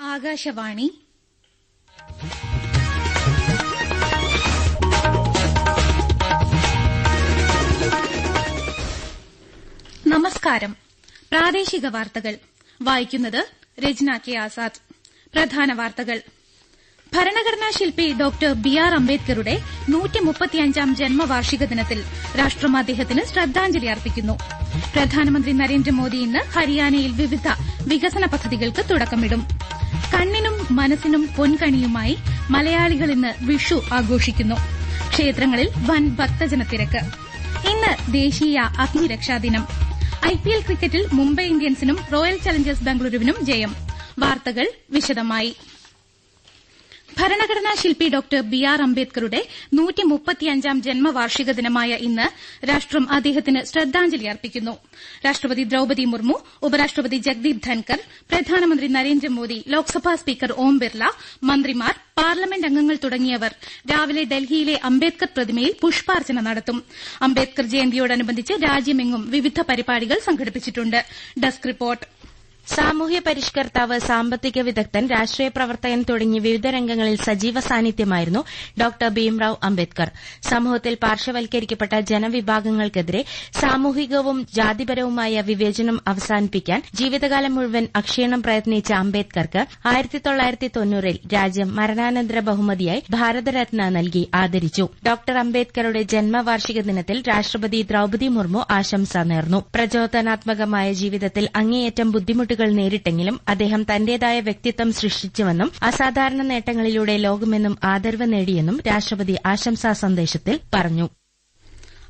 ആകാശവാണി. നമസ്കാരം. പ്രാദേശിക വാർത്തകൾ. വായിക്കുന്നത് രജ്ന കെ ആസാദ്. പ്രധാന വാർത്തകൾ. ഭരണഘടനാ ശില്പി ഡോക്ടർ ബി ആർ അംബേദ്കറുടെ നൂറ്റിമുപ്പത്തിയഞ്ചാം ജന്മവാർഷിക ദിനത്തിൽ രാഷ്ട്രം അദ്ദേഹത്തിന് ശ്രദ്ധാഞ്ജലി അർപ്പിക്കുന്നു. പ്രധാനമന്ത്രി നരേന്ദ്രമോദി ഇന്ന് ഹരിയാനയിൽ വിവിധ വികസന പദ്ധതികൾക്ക് തുടക്കമിടും. കണ്ണിനും മനസ്സിനും പൊൻകണിയുമായി മലയാളികൾ ഇന്ന് വിഷു ആഘോഷിക്കുന്നു. ക്ഷേത്രങ്ങളിൽ വൻ ഭക്തജനത്തിരക്ക് ഇന്ന് ദേശീയ അഗ്നിരക്ഷാ ദിനം. എൽ ക്രിക്കറ്റിൽ മുംബൈ ഇന്ത്യൻസിനും റോയൽ ചലഞ്ചേഴ്സ് ബംഗളൂരുവിനും ജയം. വാർത്തകൾ വിശദമായി. ഭരണഘടനാ ശില്പി ഡോക്ടർ ബി ആർ അംബേദ്കറുടെ നൂറ്റിമുപ്പത്തിയഞ്ചാം ജന്മവാർഷിക ദിനമായ ഇന്ന് രാഷ്ട്രം അദ്ദേഹത്തിന് ശ്രദ്ധാഞ്ജലി അർപ്പിക്കുന്നു. രാഷ്ട്രപതി ദ്രൌപതി മുർമു ഉപരാഷ്ട്രപതി ജഗ്ദീപ് ധൻകർ പ്രധാനമന്ത്രി നരേന്ദ്രമോദി ലോക്സഭാ സ്പീക്കർ ഓം ബിർള മന്ത്രിമാർ പാർലമെന്റ് അംഗങ്ങൾ തുടങ്ങിയവർ രാവിലെ ഡൽഹിയിലെ അംബേദ്കർ പ്രതിമയിൽ പുഷ്പാർച്ചന നടത്തും. അംബേദ്കർ ജയന്തിയോടനുബന്ധിച്ച് രാജ്യമെങ്ങും വിവിധ പരിപാടികൾ സംഘടിപ്പിച്ചിട്ടു സാമൂഹ്യ പരിഷ്കർത്താവ് സാമ്പത്തിക വിദഗ്ധൻ രാഷ്ട്രീയ പ്രവർത്തകൻ തുടങ്ങി വിവിധ രംഗങ്ങളിൽ സജീവ സാന്നിധ്യമായിരുന്നു ഡോക്ടർ ഭീംറാവ് അംബേദ്കർ. സമൂഹത്തിൽ പാർശ്വവൽക്കരിക്കപ്പെട്ട ജനവിഭാഗങ്ങൾക്കെതിരെ സാമൂഹികവും ജാതിപരവുമായ വിവേചനം അവസാനിപ്പിക്കാൻ ജീവിതകാലം മുഴുവൻ അക്ഷീണം പ്രയത്നിച്ച അംബേദ്കർക്ക് ആയിരത്തി തൊള്ളായിരത്തി തൊണ്ണൂറിൽ രാജ്യം മരണാനന്തര ബഹുമതിയായി ഭാരതരത്ന നൽകി ആദരിച്ചു. ഡോക്ടർ അംബേദ്കറുടെ ജന്മവാർഷിക ദിനത്തിൽ രാഷ്ട്രപതി ദ്രൌപതി മുർമു ആശംസ നേർന്നു. പ്രചോദനാത്മകമായ ജീവിതത്തിൽ അങ്ങേയറ്റം ബുദ്ധിമുട്ടുകൾ നേരിട്ടെങ്കിലും അദ്ദേഹം തന്റേതായ വ്യക്തിത്വം സൃഷ്ടിച്ചുവെന്നും അസാധാരണ നേട്ടങ്ങളിലൂടെ ലോകമെന്നും ആദരവ് നേടിയെന്നും രാഷ്ട്രപതി ആശംസാ സന്ദേശത്തിൽ പറഞ്ഞു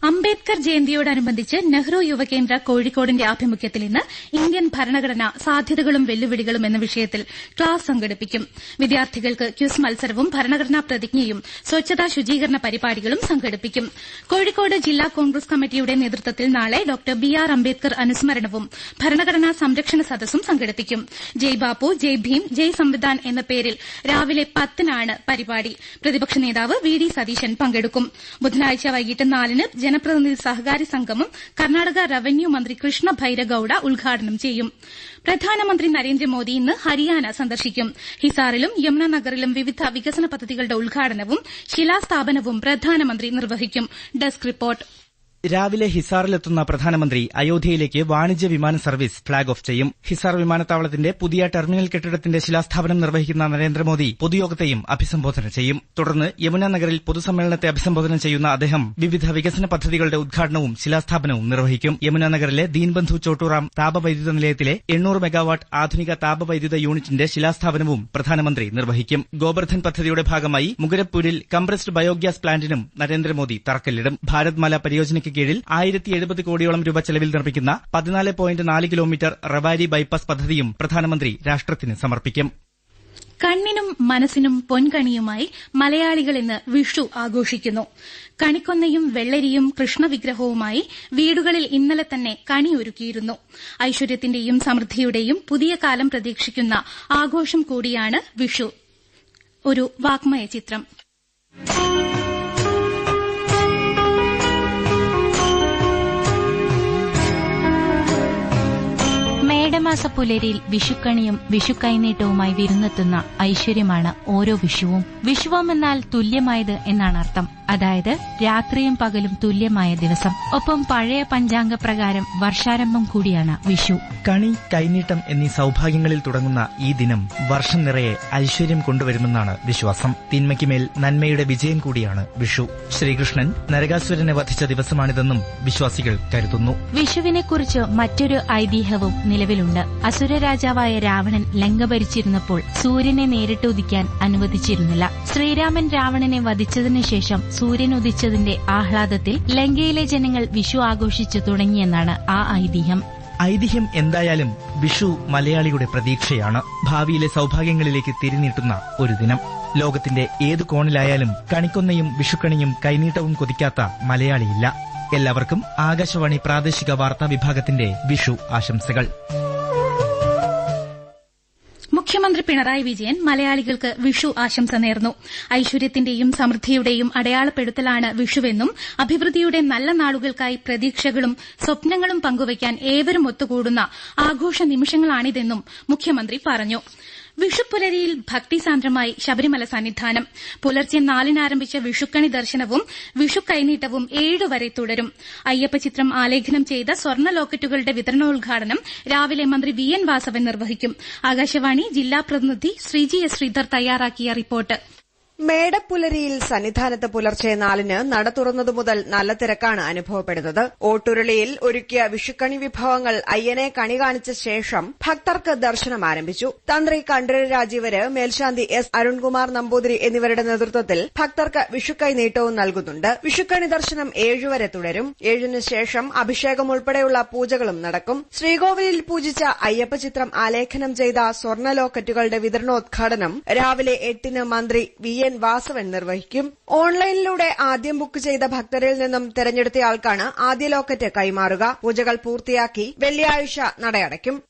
അംബേദ്കർ ജയന്തിയോടനുബന്ധിച്ച് നെഹ്റു യുവകേന്ദ്ര കോഴിക്കോടിന്റെ ആഭിമുഖ്യത്തിൽ ഇന്ന് ഇന്ത്യൻ ഭരണഘടന സാധ്യതകളും വെല്ലുവിളികളും എന്ന വിഷയത്തിൽ ക്ലാസ് സംഘടിപ്പിക്കും. വിദ്യാർത്ഥികൾക്ക് ക്യൂസ് മത്സരവും ഭരണഘടനാ പ്രതിജ്ഞയും സ്വച്ഛതാ ശുചീകരണ പരിപാടികളും സംഘടിപ്പിക്കും. കോഴിക്കോട് ജില്ലാ കോൺഗ്രസ് കമ്മിറ്റിയുടെ നേതൃത്വത്തിൽ നാളെ ഡോക്ടർ ബി ആർ അംബേദ്കർ അനുസ്മരണവും ഭരണഘടനാ സംരക്ഷണ സദസ്സും സംഘടിപ്പിക്കും. ജയ് ബാപ്പു ജയ് ഭീം ജയ് സംവിധാൻ എന്ന പേരിൽ രാവിലെ പത്തിനാണ് പരിപാടി. പ്രതിപക്ഷ നേതാവ് വി ഡി സതീശൻ പങ്കെടുക്കും. ബുധനാഴ്ച വൈകിട്ട് നാലിന് ജനപ്രതിനിധി സഹകാരി സംഗമം കർണാടക റവന്യൂ മന്ത്രി കൃഷ്ണ ഭൈരഗൌഡ ഉദ്ഘാടനം ചെയ്യും. പ്രധാനമന്ത്രി നരേന്ദ്രമോദി ഇന്ന് ഹരിയാന സന്ദർശിക്കും. ഹിസാറിലും യമുനാനഗറിലും വിവിധ വികസന പദ്ധതികളുടെ ഉദ്ഘാടനവും ശിലാസ്ഥാപനവും പ്രധാനമന്ത്രി നിർവഹിക്കും. Desk report. രാവിലെ ഹിസാറിലെത്തുന്ന പ്രധാനമന്ത്രി അയോധ്യയിലേക്ക് വാണിജ്യ വിമാന സർവീസ് ഫ്ളാഗ് ഓഫ് ചെയ്യും. ഹിസാർ വിമാനത്താവളത്തിന്റെ പുതിയ ടെർമിനൽ കെട്ടിടത്തിന്റെ ശിലാസ്ഥാപനം നിർവഹിക്കുന്ന നരേന്ദ്രമോദി പൊതുയോഗത്തെയും അഭിസംബോധന ചെയ്യും. തുടർന്ന് യമുന നഗറിൽ പൊതുസമ്മേളനത്തെ അഭിസംബോധന ചെയ്യുന്ന അദ്ദേഹം വിവിധ വികസന പദ്ധതികളുടെ ഉദ്ഘാടനവും ശിലാസ്ഥാപനവും നിർവഹിക്കും. യമുന നഗറിലെ ദീൻബന്ധു ചോട്ടൂറാം താപവൈദ്യുത നിലയത്തിലെ എണ്ണൂറ് മെഗാവാട്ട് ആധുനിക താപവൈദ്യുത യൂണിറ്റിന്റെ ശിലാസ്ഥാപനവും പ്രധാനമന്ത്രി നിർവഹിക്കും. ഗോബർധൻ പദ്ധതിയുടെ ഭാഗമായി മുഗരപ്പൂരിൽ കംപ്രസ്ഡ് ബയോഗ്യാസ് പ്ലാന്റിനും നരേന്ദ്രമോദി തറക്കല്ലിടും. ഭാരത്മാല പരിയോജനയ്ക്ക് കീഴിൽ ആയിരത്തി എഴുപത് കോടിയോളം രൂപ ചെലവിൽ നിർമ്മിക്കുന്ന പതിനാല് പോയിന്റ് നാല് കിലോമീറ്റർ റവാരി ബൈപ്പാസ് പദ്ധതിയും പ്രധാനമന്ത്രി രാഷ്ട്രത്തിന് സമർപ്പിക്കും. കണ്ണിനും മനസ്സിനും പൊൻകണിയുമായി മലയാളികൾ ഇന്ന് വിഷു ആഘോഷിക്കുന്നു. കണിക്കൊന്നയും വെള്ളരിയും കൃഷ്ണവിഗ്രഹവുമായി വീടുകളിൽ ഇന്നലെ തന്നെ കണിയൊരുക്കിയിരുന്നു. ഐശ്വര്യത്തിന്റെയും സമൃദ്ധിയുടെയും പുതിയ കാലം പ്രതീക്ഷിക്കുന്ന ആഘോഷം കൂടിയാണ് വിഷു. ഒരു വാഗ്മയ ചിത്രം. മേടമാസ പുലരിയിൽ വിഷുക്കണിയും വിഷുക്കൈനീട്ടവുമായി വിരുന്നെത്തുന്ന ഐശ്വര്യമാണ് ഓരോ വിഷുവും. വിഷുവം എന്നാൽ തുല്യമായത് എന്നാണ് അർത്ഥം അതായത് രാത്രിയും പകലും തുല്യമായ ദിവസം. ഒപ്പം പഴയ പഞ്ചാംഗ പ്രകാരം വർഷാരംഭം കൂടിയാണ് വിഷു. കണി കൈനീട്ടം എന്നീ സൌഭാഗ്യങ്ങളിൽ തുടങ്ങുന്ന ഈ ദിനം വർഷം നിറയെ ഐശ്വര്യം കൊണ്ടുവരുമെന്നാണ് വിശ്വാസം. തിന്മയ്ക്ക് മേൽ നന്മയുടെ വിജയം കൂടിയാണ് വിഷു. ശ്രീകൃഷ്ണൻ നരകാസുരനെ വധിച്ച ദിവസമാണിതെന്നും വിശ്വാസികൾ കരുതുന്നു. വിഷുവിനെക്കുറിച്ച് മറ്റൊരു ഐതിഹ്യവും നിലവിലുണ്ട്. അസുര രാജാവായ രാവണൻ ലങ്ക ഭരിച്ചിരുന്നപ്പോൾ സൂര്യനെ നേരിട്ട് ഉദിക്കാൻ അനുവദിച്ചിരുന്നില്ല. ശ്രീരാമൻ രാവണനെ വധിച്ചതിനു ശേഷം സൂര്യൻ ഉദിച്ചതിന്റെ ആഹ്ലാദത്തിൽ ലങ്കയിലെ ജനങ്ങൾ വിഷു ആഘോഷിച്ചു തുടങ്ങിയെന്നാണ് ആ ഐതിഹ്യം. ഐതിഹ്യം എന്തായാലും വിഷു മലയാളിയുടെ പ്രതീക്ഷയാണ്. ഭാവിയിലെ സൌഭാഗ്യങ്ങളിലേക്ക് തിരിനീട്ടുന്ന ഒരു ദിനം. ലോകത്തിന്റെ ഏത് കോണിലായാലും കണിക്കൊന്നയും വിഷുക്കണിയും കൈനീട്ടവും കൊതിക്കാത്ത മലയാളിയില്ല. എല്ലാവർക്കും ആകാശവാണി പ്രാദേശിക വാർത്താ വിഭാഗത്തിന്റെ വിഷു ആശംസകൾ. പിണറായി വിജയൻ മലയാളികൾക്ക് വിഷു ആശംസ നേർന്നു. ഐശ്വര്യത്തിന്റെയും സമൃദ്ധിയുടെയും അടയാളപ്പെടുത്തലാണ് വിഷുവെന്നും അഭിവൃദ്ധിയുടെ നല്ല നാളുകൾക്കായി പ്രതീക്ഷകളും സ്വപ്നങ്ങളും പങ്കുവയ്ക്കാൻ ഏവരും ഒത്തുകൂടുന്ന ആഘോഷ നിമിഷങ്ങളാണിതെന്നും മുഖ്യമന്ത്രി പറഞ്ഞു. വിഷുപ്പുലരിയിൽ ഭക്തിസാന്ദ്രമായി ശബരിമല സന്നിധാനം. പുലർച്ചെ നാലിന് ആരംഭിച്ച വിഷുക്കണി ദർശനവും വിഷു കൈനീട്ടവും ഏഴുവരെ തുടരും. അയ്യപ്പചിത്രം ആലേഖനം ചെയ്ത സ്വർണ ലോക്കറ്റുകളുടെ വിതരണോദ്ഘാടനം രാവിലെ മന്ത്രി വി എൻ വാസവൻ നിർവഹിക്കും. ആകാശവാണി ജില്ലാ പ്രതിനിധി ശ്രീജി എസ് ശ്രീധർ തയ്യാറാക്കിയ റിപ്പോർട്ട്. മേടപ്പുലരിയിൽ സന്നിധാനത്ത് പുലർച്ചെ നാലിന് നട തുറന്നതു മുതൽ നല്ല തിരക്കാണ് അനുഭവപ്പെടുന്നത്. ഓട്ടുരുളിയിൽ ഒരുക്കിയ വിഷുക്കണി വിഭവങ്ങൾ അയ്യനെ കണി കാണിച്ച ശേഷം ഭക്തർക്ക് ദർശനം ആരംഭിച്ചു. തന്ത്രി കണ്ഠരര് രാജീവര് മേൽശാന്തി എസ് അരുൺകുമാർ നമ്പൂതിരി എന്നിവരുടെ നേതൃത്വത്തിൽ ഭക്തർക്ക് വിഷുക്കൈ നീട്ടവും നൽകുന്നുണ്ട്. വിഷുക്കണി ദർശനം ഏഴുവരെ തുടരും. ഏഴിന് ശേഷം അഭിഷേകം ഉൾപ്പെടെയുള്ള പൂജകളും നടക്കും. ശ്രീകോവിലിൽ പൂജിച്ച അയ്യപ്പ ചിത്രം ആലേഖനം ചെയ്ത സ്വർണ ലോക്കറ്റുകളുടെ വിതരണോദ്ഘാടനം രാവിലെ എട്ടിന് മന്ത്രി വി എൻ വാസവൻ നിർവഹിക്കും. ഓൺലൈനിലൂടെ ആദ്യം ബുക്ക് ചെയ്ത ഭക്തരിൽ നിന്നും തെരഞ്ഞെടുത്തയാൾക്കാണ് ആദ്യ ലോക്കറ്റ് കൈമാറുക. പൂജകൾ പൂർത്തിയാക്കി വെള്ളിയാഴ്ച നടയടയ്ക്കും.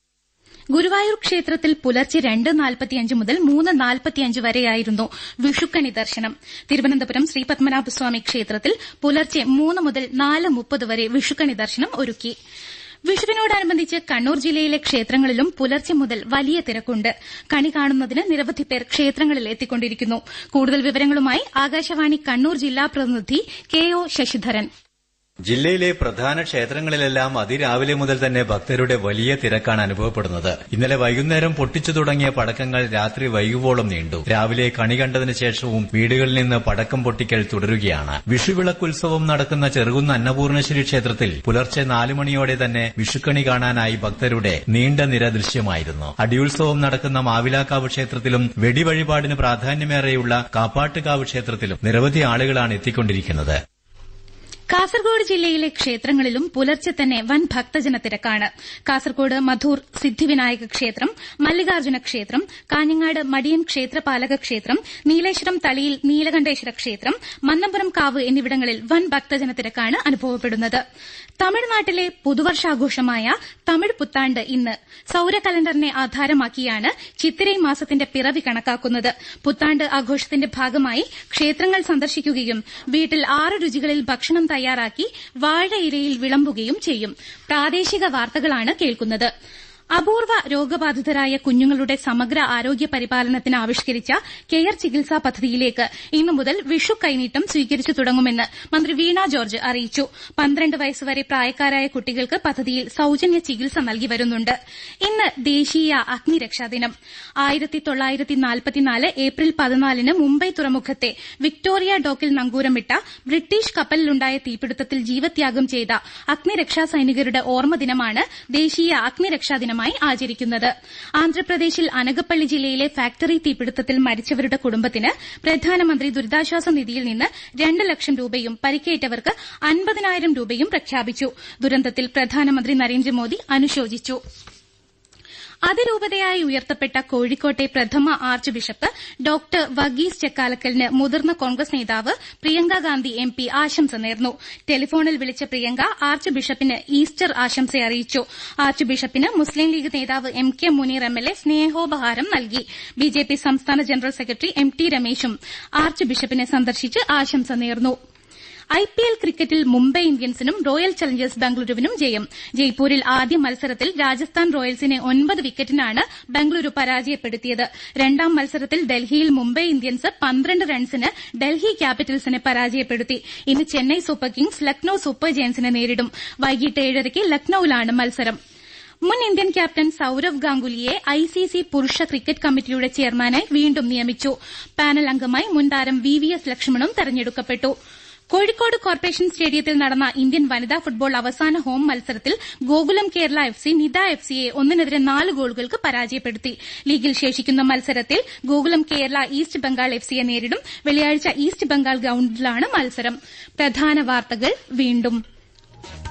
ഗുരുവായൂർ ക്ഷേത്രത്തിൽ പുലർച്ചെ രണ്ട് നാൽപ്പത്തിയഞ്ച് മുതൽ മൂന്ന് നാൽപ്പത്തിയഞ്ച് വരെയായിരുന്നു വിഷുക്കണി ദർശനം. തിരുവനന്തപുരം ശ്രീ പത്മനാഭസ്വാമി ക്ഷേത്രത്തിൽ പുലർച്ചെ മൂന്ന് മുതൽ നാല് മുപ്പത് വരെ വിഷുക്കണി ദർശനം ഒരുക്കി. വിഷുവിനോടനുബന്ധിച്ച് കണ്ണൂർ ജില്ലയിലെ ക്ഷേത്രങ്ങളിലും പുലർച്ചെ മുതൽ വലിയ തിരക്കുണ്ട്. കണി കാണുന്നതിന് നിരവധി പേർ ക്ഷേത്രങ്ങളിൽ എത്തിക്കൊണ്ടിരിക്കുന്നു. കൂടുതൽ വിവരങ്ങളുമായി ആകാശവാണി കണ്ണൂർ ജില്ലാ പ്രതിനിധി കെ ഒ ശശിധരൻ. ജില്ലയിലെ പ്രധാന ക്ഷേത്രങ്ങളിലെല്ലാം അതിരാവിലെ മുതൽ തന്നെ ഭക്തരുടെ വലിയ തിരക്കാണ് അനുഭവപ്പെടുന്നത്. ഇന്നലെ വൈകുന്നേരം പൊട്ടിച്ചു തുടങ്ങിയ പടക്കങ്ങൾ രാത്രി വൈകുവോളം നീണ്ടു. രാവിലെ കണി കണ്ടതിന് ശേഷവും വീടുകളിൽ നിന്ന് പടക്കം പൊട്ടിക്കൽ തുടരുകയാണ്. വിഷുവിളക്കുത്സവം നടക്കുന്ന ചെറുകുന്ന അന്നപൂർണേശ്വരി ക്ഷേത്രത്തിൽ പുലർച്ചെ നാലു മണിയോടെ തന്നെ വിഷുക്കണി കാണാനായി ഭക്തരുടെ നീണ്ട നിര ദൃശ്യമായിരുന്നു. അടിയുത്സവം നടക്കുന്ന മാവിലാക്കാവ് ക്ഷേത്രത്തിലും വെടിവഴിപാടിന് പ്രാധാന്യമേറെയുള്ള കാപ്പാട്ടുകാവ് ക്ഷേത്രത്തിലും നിരവധി ആളുകളാണ് എത്തിക്കൊണ്ടിരിക്കുന്നത്. കാസർഗോഡ് ജില്ലയിലെ ക്ഷേത്രങ്ങളിലും പുലർച്ചെ തന്നെ വൻ ഭക്തജന തിരക്കാണ് കാസർഗോഡ് മധൂർ സിദ്ധിവിനായക ക്ഷേത്രം മല്ലികാർജുന ക്ഷേത്രം കാഞ്ഞങ്ങാട് മടിയൻ ക്ഷേത്രപാലക ക്ഷേത്രം നീലേശ്വരം തളിയിൽ നീലകണ്ഠേശ്വര ക്ഷേത്രം മന്നമ്പുറം കാവ് എന്നിവിടങ്ങളിൽ വൻ ഭക്തജന തിരക്കാണ് അനുഭവപ്പെടുന്നത്. തമിഴ്നാട്ടിലെ പുതുവർഷാഘോഷമായ തമിഴ് പുത്താണ്ട് ഇന്ന് സൌര കലണ്ടറിനെ ആധാരമാക്കിയാണ് ചിത്തിരൈ മാസത്തിന്റെ പിറവി കണക്കാക്കുന്നത്. പുത്താണ്ട് ആഘോഷത്തിന്റെ ഭാഗമായി ക്ഷേത്രങ്ങൾ സന്ദർശിക്കുകയും വീട്ടിൽ ആറ് രുചികളിൽ ഭക്ഷണം തയ്യാറാക്കി വാഴയിലയിൽ വിളമ്പുകയും ചെയ്യും. പ്രാദേശിക വാർത്തകളാണ് കേൾക്കുന്നത്. അപൂർവ രോഗബാധിതരായ കുഞ്ഞുങ്ങളുടെ സമഗ്ര ആരോഗ്യ പരിപാലനത്തിന് ആവിഷ്കരിച്ച കെയർ ചികിത്സാ പദ്ധതിയിലേക്ക് ഇന്നു മുതൽ വിഷു കൈനീട്ടം സ്വീകരിച്ചു തുടങ്ങുമെന്ന് മന്ത്രി വീണ ജോർജ് അറിയിച്ചു. പന്ത്രണ്ട് വയസ്സുവരെ പ്രായക്കാരായ കുട്ടികൾക്ക് പദ്ധതിയിൽ സൌജന്യ ചികിത്സ നൽകി വരുന്നുണ്ട്. ഇന്ന് ദേശീയ അഗ്നിരക്ഷാ ദിനം. ഏപ്രിൽ പതിനാലിന് മുംബൈ തുറമുഖത്തെ വിക്ടോറിയ ഡോക്കിൽ നങ്കൂരമിട്ട ബ്രിട്ടീഷ് കപ്പലിലുണ്ടായ തീപിടുത്തത്തിൽ ജീവത്യാഗം ചെയ്ത അഗ്നിരക്ഷാ സൈനികരുടെ ഓർമ്മ ദിനമാണ് ദേശീയ അഗ്നിരക്ഷാ ആചരിക്കുന്നത്. ആന്ധ്രാപ്രദേശിൽ അനകപ്പള്ളി ജില്ലയിലെ ഫാക്ടറി തീപിടുത്തത്തിൽ മരിച്ചവരുടെ കുടുംബത്തിന് പ്രധാനമന്ത്രി ദുരിതാശ്വാസ നിധിയിൽ നിന്ന് രണ്ട് ലക്ഷം രൂപയും പരിക്കേറ്റവർക്ക് അൻപതിനായിരം രൂപയും പ്രഖ്യാപിച്ചു. ദുരന്തത്തിൽ പ്രധാനമന്ത്രി നരേന്ദ്രമോദി അനുശോചിച്ചു. അതിരൂപതയായി ഉയർത്തപ്പെട്ട കോഴിക്കോട്ടെ പ്രഥമ ആർച്ച് ബിഷപ്പ് ഡോക്ടർ വഗീസ് ചെക്കാലക്കലിന് മുതിർന്ന കോൺഗ്രസ് നേതാവ് പ്രിയങ്ക ഗാന്ധി എം പി ആശംസ നേർന്നു. ടെലിഫോണിൽ വിളിച്ച പ്രിയങ്ക ആർച്ച് ബിഷപ്പിന് ഈസ്റ്റർ ആശംസ അറിയിച്ചു. ആർച്ച് ബിഷപ്പിന് മുസ്ലിം ലീഗ് നേതാവ് M K Muneer M L A സ്നേഹോപഹാരം നൽകി. ബിജെപി സംസ്ഥാന ജനറൽ സെക്രട്ടറി എം ടി രമേശും ആർച്ച് ബിഷപ്പിനെ സന്ദർശിച്ച് ആശംസ നേർന്നു. ഐപിഎൽ ക്രിക്കറ്റിൽ മുംബൈ ഇന്ത്യൻസിനും റോയൽ ചലഞ്ചേഴ്സ് ബംഗളൂരുവിനും ജയം. ജയ്പൂരിൽ ആദ്യ മത്സരത്തിൽ രാജസ്ഥാൻ റോയൽസിനെ ഒൻപത് വിക്കറ്റിനാണ് ബംഗളൂരു പരാജയപ്പെടുത്തിയത്. രണ്ടാം മത്സരത്തിൽ ഡൽഹിയിൽ മുംബൈ ഇന്ത്യൻസ് പന്ത്രണ്ട് റൺസിന് ഡൽഹി ക്യാപിറ്റൽസിനെ പരാജയപ്പെടുത്തി. ഇന്ന് Chennai super kings Lucknow super ജയൻസിനെ നേരിടും. വൈകിട്ട് ഏഴരയ്ക്ക് ലക്നൌവിലാണ് മത്സരം. മുൻ ഇന്ത്യൻ ക്യാപ്റ്റൻ സൌരവ് ഗാംഗുലിയെ ഐസിസി പുരുഷ ക്രിക്കറ്റ് കമ്മിറ്റിയുടെ ചെയർമാനായി വീണ്ടും നിയമിച്ചു. പാനൽ അംഗമായി മുൻതാരം വി വി എസ് ലക്ഷ്മണും തെരഞ്ഞെടുക്കപ്പെട്ടു. കോഴിക്കോട് കോർപ്പറേഷൻ സ്റ്റേഡിയത്തിൽ നടന്ന ഇന്ത്യൻ വനിതാ ഫുട്ബോൾ അവസാന ഹോം മത്സരത്തിൽ ഗോകുലം കേരള എഫ് സി നിത എഫ് സിയെ ഒന്നിനെതിരെ നാല് ഗോളുകൾക്ക് പരാജയപ്പെടുത്തി. ലീഗിൽ ശേഷിക്കുന്ന മത്സരത്തിൽ ഗോകുലം കേരള ഈസ്റ്റ് ബംഗാൾ എഫ് സിയെ നേരിടും. വെള്ളിയാഴ്ച ഈസ്റ്റ് ബംഗാൾ ഗ്രൌണ്ടിലാണ് മത്സരം.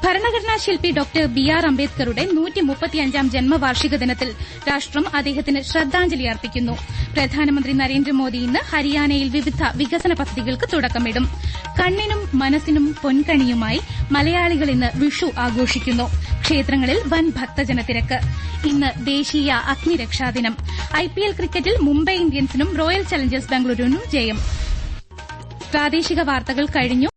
ഭരണഘടനാ ശില്പി ഡോക്ടർ ബി ആർ അംബേദ്കറുടെ നൂറ്റി മുപ്പത്തിയഞ്ചാം ജന്മവാർഷിക ദിനത്തിൽ രാഷ്ട്രം അദ്ദേഹത്തിന് ശ്രദ്ധാഞ്ജലി അർപ്പിക്കുന്നു. പ്രധാനമന്ത്രി നരേന്ദ്രമോദി ഇന്ന് ഹരിയാനയിൽ വിവിധ വികസന പദ്ധതികൾക്ക് തുടക്കമിടും. കണ്ണിനും മനസ്സിനും പൊൻകണിയുമായി മലയാളികൾ ഇന്ന് വിഷു ആഘോഷിക്കുന്നു. ക്ഷേത്രങ്ങളിൽ വൻ ഭക്തജനത്തിരക്ക് ഇന്ന് ദേശീയ അഗ്നിരക്ഷാ ദിനം. ഐപിഎൽ ക്രിക്കറ്റിൽ മുംബൈ ഇന്ത്യൻസിനും റോയൽ ചലഞ്ചേഴ്സ് ബംഗളൂരുവിനും ജയം. പ്രാദേശിക വാർത്തകൾ കഴിഞ്ഞു.